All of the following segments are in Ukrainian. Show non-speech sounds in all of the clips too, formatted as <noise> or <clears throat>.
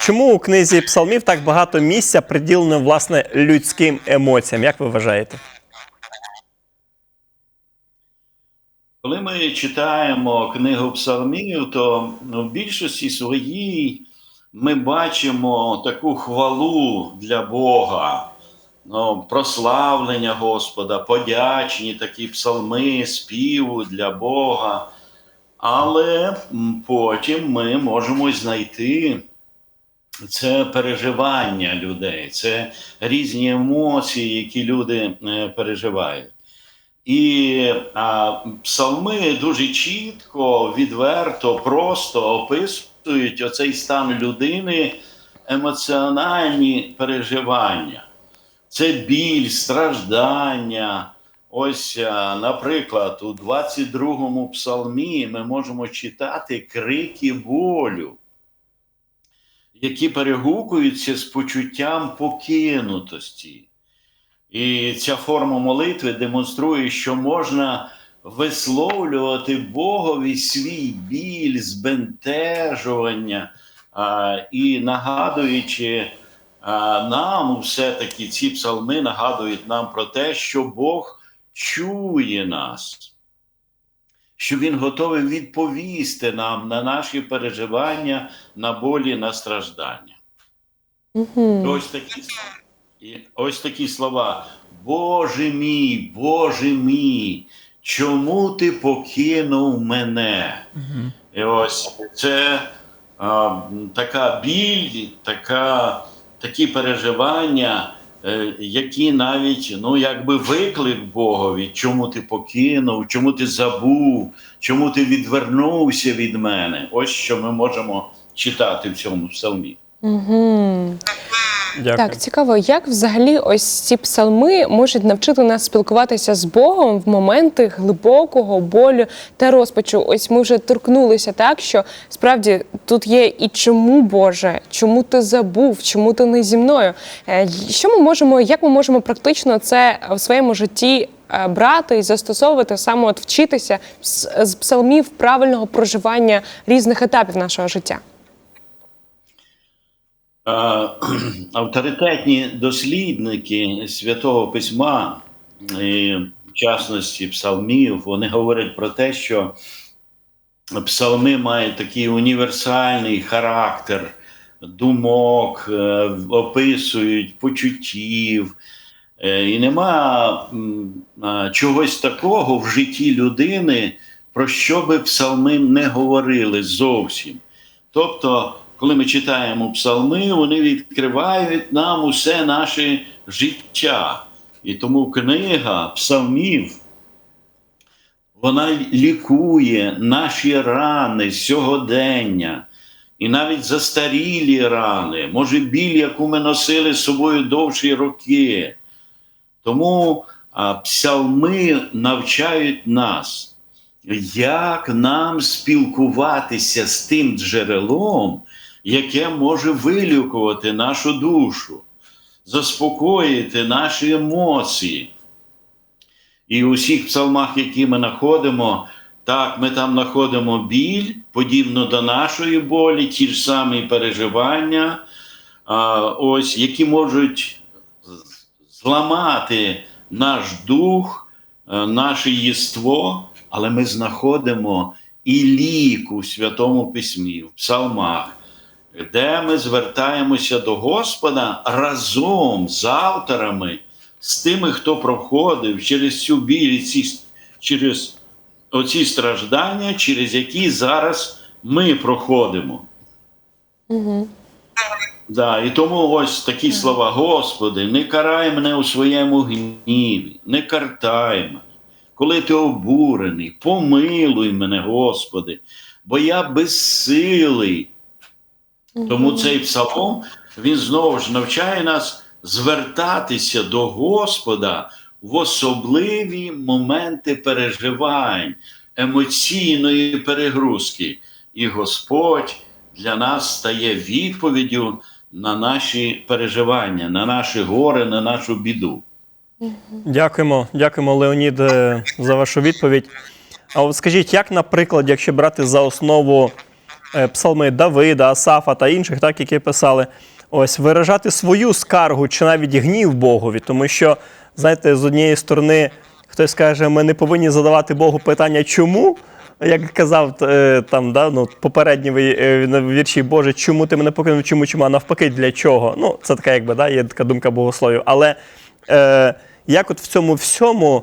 Чому у книзі псалмів так багато місця приділено власне людським емоціям? Як ви вважаєте? Коли ми читаємо книгу псалмів, то ну, в більшості своїй ми бачимо таку хвалу для Бога, ну, прославлення Господа, подячні такі псалми, співу для Бога. Але потім ми можемо знайти це переживання людей, це різні емоції, які люди е, переживають. І а, псалми дуже чітко, відверто, просто описують оцей стан людини, емоціональні переживання. Це біль, страждання. Ось, наприклад, у 22-му псалмі ми можемо читати крики болю, які перегукуються з почуттям покинутості. І ця форма молитви демонструє, що можна висловлювати Богові свій біль, збентежування а, і нагадуючи а, нам, все-таки ці псалми нагадують нам про те, що Бог чує нас, що Він готовий відповісти нам на наші переживання, на болі, на страждання. Угу. Ось такі, ось такі слова. Боже мій, Боже мій, чому ти покинув мене? І ось це а, така біль, така, такі переживання, які навіть ну, якби виклик Богові, чому ти покинув, чому ти забув, чому ти відвернувся від мене. Ось що ми можемо читати в цьому псалмі. Угу. Дякую. Так, цікаво, як взагалі ось ці псалми можуть навчити нас спілкуватися з Богом в моменти глибокого болю та розпачу. Ось ми вже торкнулися так, що справді тут є і чому Боже, чому ти забув, чому ти не зі мною. Е, Що ми можемо, як ми можемо практично це в своєму житті е, брати і застосовувати, саме от вчитися з з псалмів правильного проживання різних етапів нашого життя? <clears throat> Авторитетні дослідники святого письма, і, в частності псалмів, вони говорять про те, що псалми мають такий універсальний характер думок, е, описують почуттів. Е, І нема чогось такого в житті людини, про що би псалми не говорили зовсім. Тобто, коли ми читаємо псалми, вони відкривають нам усе наше життя. І тому книга псалмів вона лікує наші рани сьогодення, і навіть застарілі рани, може біль, яку ми носили з собою довші роки. Тому а, псалми навчають нас, як нам спілкуватися з тим джерелом, яке може вилікувати нашу душу, заспокоїти наші емоції. І у всіх псалмах, які ми знаходимо, так, ми там знаходимо біль, подібно до нашої болі, ті ж самі переживання, а, ось, які можуть зламати наш дух, е, наше єство, але ми знаходимо і лік у Святому Письмі, в псалмах, де ми звертаємося до Господа разом з авторами, з тими, хто проходив через цю біль, ці, через оці страждання, через які зараз ми проходимо. Угу. Да, і тому ось такі слова: Господи, не карай мене у своєму гніві, не картай мене. Коли ти обурений, помилуй мене, Господи, бо я безсилий. Тому цей псалом він знову ж навчає нас звертатися до Господа в особливі моменти переживань, емоційної перегрузки. І Господь для нас стає відповіддю на наші переживання, на наші горе, на нашу біду. Дякуємо, дякуємо, Леонід, за вашу відповідь. А от скажіть, як, наприклад, якщо брати за основу псалми Давида, Асафа та інших, так, які писали, ось виражати свою скаргу чи навіть гнів Богові. Тому що, знаєте, з однієї сторони, хтось каже, ми не повинні задавати Богу питання, чому. Як казав е, там, да, ну, попередній е, вірші Боже, чому ти мене покинув, чому, чому, а навпаки, для чого? Ну, це така, якби, да, є така думка богословів. Але е, як от в цьому всьому,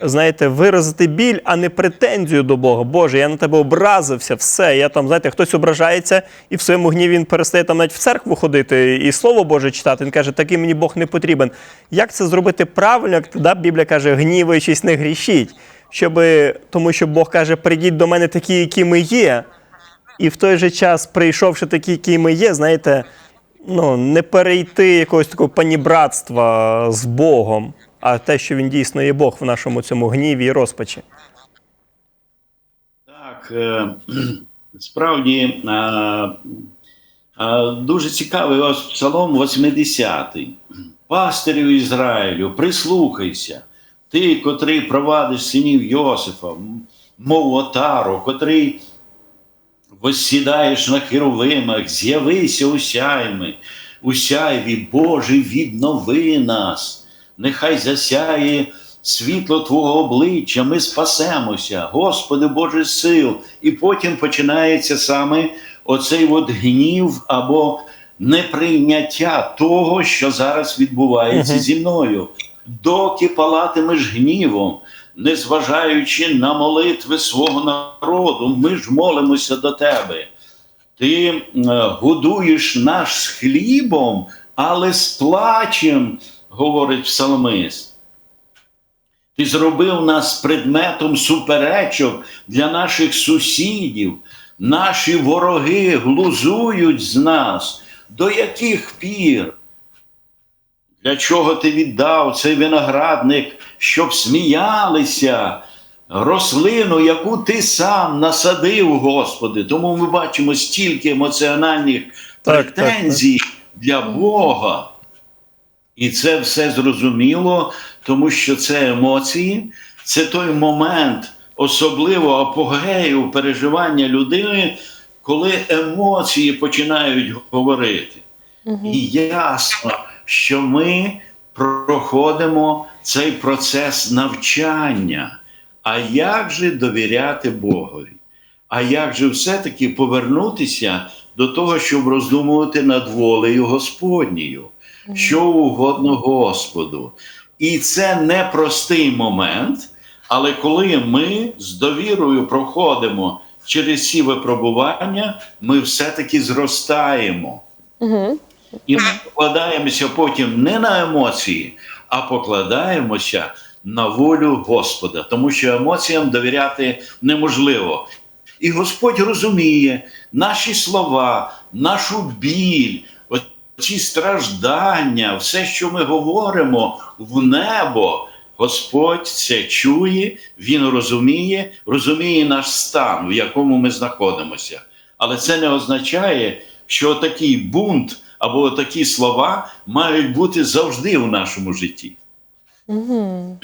знаєте, виразити біль, а не претензію до Бога. Боже, я на тебе образився, все. Я там, знаєте, хтось ображається, і в своєму гніві він перестає там навіть в церкву ходити і слово Боже читати. Він каже, такий мені Бог не потрібен. Як це зробити правильно? Як да, Біблія каже, гніваючись, не грішіть. Щоби, тому що Бог каже, прийдіть до мене такі, які ми є. І в той же час, прийшовши такі, які ми є, знаєте, ну, не перейти якогось такого панібратства з Богом, а те, що він дійсно є Бог в нашому цьому гніві і розпачі. Так, е, <clears throat> справді е, е, дуже цікавий ось псалом 80. Пастирю Ізраїлю, прислухайся, ти, котрий провадиш синів Йосифа, мов отару, котрий воссідаєш на херовимах, з'явися у сяйми, у сяйві, Боже, віднови нас, нехай засяє світло Твого обличчя, ми спасемося, Господи Боже сил. І потім починається саме оцей от гнів або неприйняття того, що зараз відбувається зі мною. Доки палатимеш гнівом, незважаючи на молитви свого народу, ми ж молимося до тебе. Ти годуєш наш хлібом, але з плачем, говорить псалмист. Ти зробив нас предметом суперечок для наших сусідів. Наші вороги глузують з нас. До яких пір? Для чого ти віддав цей виноградник, щоб сміялися рослину, яку ти сам насадив, Господи? Тому ми бачимо стільки емоціональних Так, так, претензій для Бога. І це все зрозуміло, тому що це емоції, це той момент, особливо апогею переживання людини, коли емоції починають говорити. І ясно, що ми проходимо цей процес навчання. А як же довіряти Богові? А як же все-таки повернутися до того, щоб роздумувати над волею Господньою, що угодно Господу? І це непростий момент, але коли ми з довірою проходимо через ці випробування, ми все-таки зростаємо. Угу. І ми покладаємося потім не на емоції, а покладаємося на волю Господа, тому що емоціям довіряти неможливо. І Господь розуміє наші слова, нашу біль, ці страждання, все, що ми говоримо в небо. Господь це чує, Він розуміє, розуміє наш стан, в якому ми знаходимося. Але це не означає, що такий бунт або такі слова мають бути завжди в нашому житті. Угу.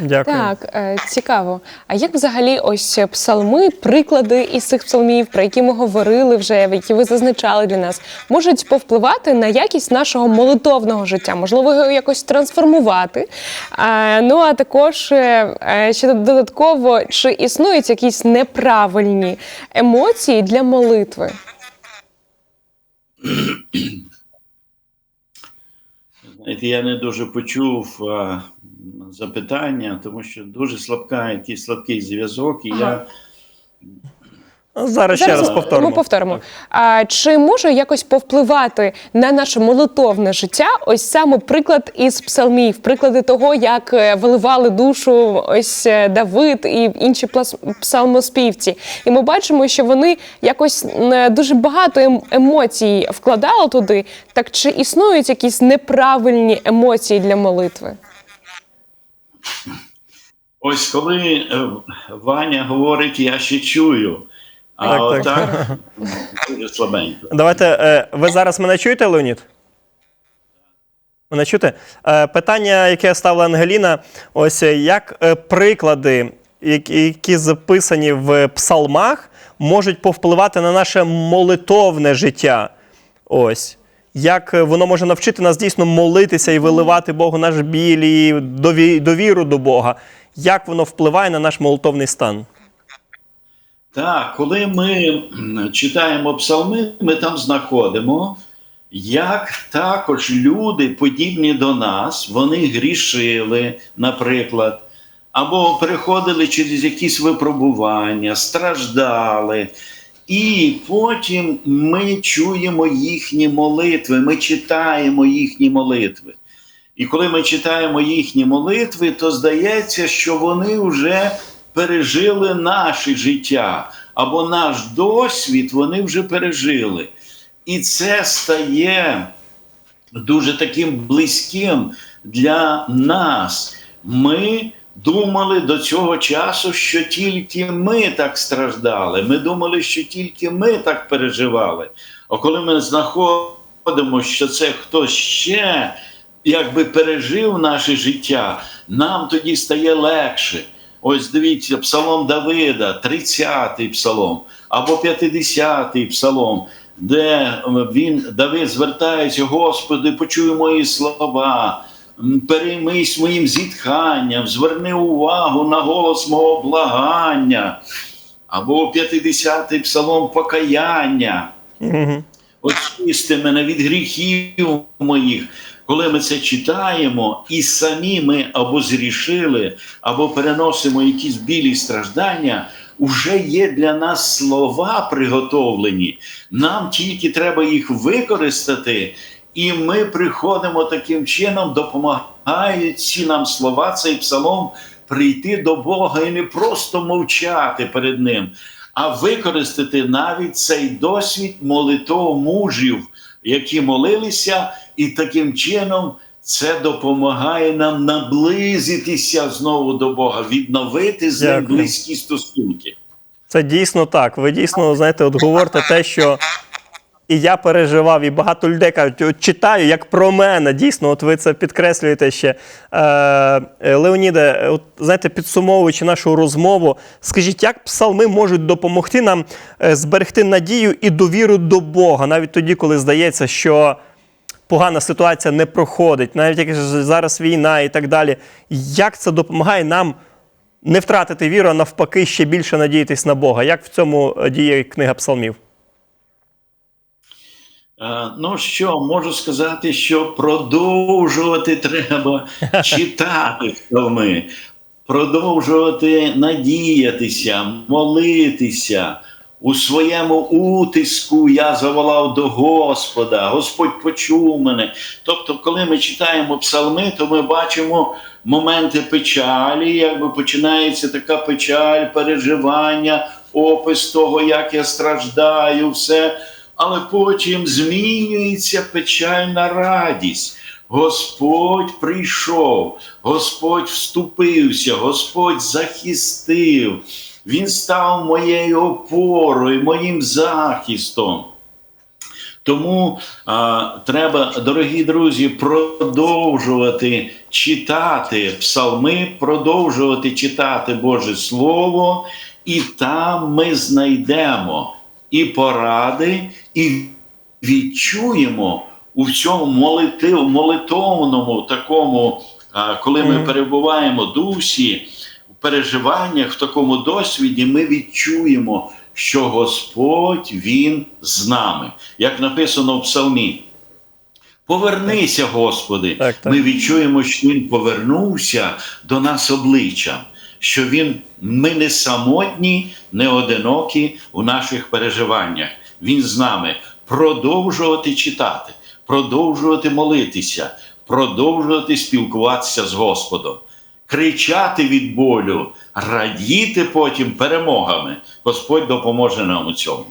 Дякую. Так, е, цікаво. А як взагалі ось псалми, приклади із цих псалмів, про які ми говорили вже, які ви зазначали для нас, можуть повпливати на якість нашого молитовного життя? Можливо, його якось трансформувати. Ну а також е, е, ще додатково, чи існують якісь неправильні емоції для молитви? <clears throat> <clears throat> Я не дуже почув а, запитання, тому що дуже слабка, якийсь слабкий зв'язок, і я Зараз, ще раз повторимо. Ми повторимо. А, чи може якось повпливати на наше молитовне життя? Ось саме приклад із псалмів, приклади того, як е, виливали душу ось е, Давид і інші псалмоспівці. І ми бачимо, що вони якось дуже багато ем- емоцій вкладали туди. Так чи існують якісь неправильні емоції для молитви? ось коли е, Ваня говорить, я ще чую. А Так, так. отак <laughs> дуже слабенько. Давайте, е, ви зараз мене чуєте, Леонід? Мене чути? Е, питання, яке ставила Ангеліна, ось е, як е, приклади, які, які записані в псалмах, можуть повпливати на наше молитовне життя. Ось. Як е, воно може навчити нас дійсно молитися і виливати Богу наш біль і дові- довіру до Бога. Як воно впливає на наш молитовний стан? Так, коли ми читаємо псалми, ми там знаходимо, як також люди, подібні до нас, вони грішили, наприклад, або переходили через якісь випробування, страждали. І потім ми чуємо їхні молитви, ми читаємо їхні молитви. І коли ми читаємо їхні молитви, то здається, що вони вже пережили наше життя або наш досвід вони вже пережили. І це стає дуже таким близьким для нас. Ми думали до цього часу, що тільки ми так страждали. Ми думали, що тільки ми так переживали. А коли ми знаходимо, що це хтось ще якби пережив наше життя, нам тоді стає легше. Ось дивіться, псалом Давида, 30-й псалом, або 50-й псалом, де він Давид звертається, Господи, почуй мої слова, переймись моїм зітханням, зверни увагу на голос мого благання, або 50-й псалом покаяння. Очисти мене від гріхів моїх. Коли ми це читаємо, і самі ми або зрішили, або переносимо якісь білі страждання, вже є для нас слова приготовлені. Нам тільки треба їх використати, і ми приходимо таким чином, допомагають ці нам слова, цей псалом прийти до Бога і не просто мовчати перед Ним, а використати навіть цей досвід молитов мужів, які молилися, і таким чином це допомагає нам наблизитися знову до Бога, відновити з ним близькі стосунки. Це дійсно так. Ви дійсно знаєте, от говорите те, що і я переживав, і багато людей кажуть, от читаю як про мене. Дійсно, от ви це підкреслюєте ще. Е, е, Леоніде, от знаєте, підсумовуючи нашу розмову, скажіть, як псалми можуть допомогти нам е, зберегти надію і довіру до Бога, навіть тоді, коли здається, що погана ситуація не проходить, навіть як зараз війна і так далі. Як це допомагає нам не втратити віру, а навпаки, ще більше надіятись на Бога? Як в цьому е, діє книга псалмів? Е, Ну що, можу сказати, що продовжувати треба <laughs> читати псалми, продовжувати надіятися, молитися. У своєму утиску я заволав до Господа, Господь почув мене. Тобто, коли ми читаємо псалми, то ми бачимо моменти печалі, якби починається така печаль, переживання, опис того, як я страждаю, все але потім змінюється печальна радість. Господь прийшов, Господь вступився, Господь захистив, Він став моєю опорою, моїм захистом. Тому а, треба, дорогі друзі, продовжувати читати псалми, продовжувати читати Боже Слово, і там ми знайдемо і поради, і відчуємо у цьому молитив, молитовному такому, коли ми перебуваємо в дусі, в переживаннях, в такому досвіді, ми відчуємо, що Господь Він з нами, як написано в Псалмі. Повернися, Господи. Так, так. Ми відчуємо, що Він повернувся до нас обличчям, що він, ми не самотні, не одинокі у наших переживаннях. Він з нами. Продовжувати читати, продовжувати молитися, продовжувати спілкуватися з Господом, кричати від болю, радіти потім перемогами. Господь допоможе нам у цьому.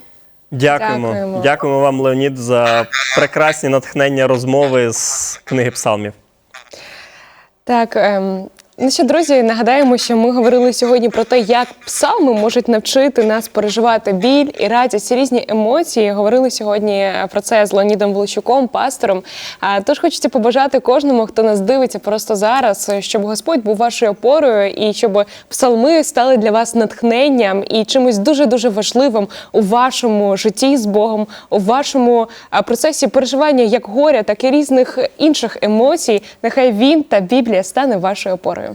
Дякуємо. Дякуємо. Дякуємо вам, Леонід, за прекрасні натхнення розмови з книги псалмів. Так, ем, Ну що, друзі, нагадаємо, що ми говорили сьогодні про те, як псалми можуть навчити нас переживати біль і радість, різні емоції. Говорили сьогодні про це з Леонідом Волощуком, пастором. А, Тож хочеться побажати кожному, хто нас дивиться просто зараз, щоб Господь був вашою опорою і щоб псалми стали для вас натхненням і чимось дуже дуже важливим у вашому житті з Богом, у вашому процесі переживання як горя, так і різних інших емоцій. Нехай він та Біблія стане вашою опорою.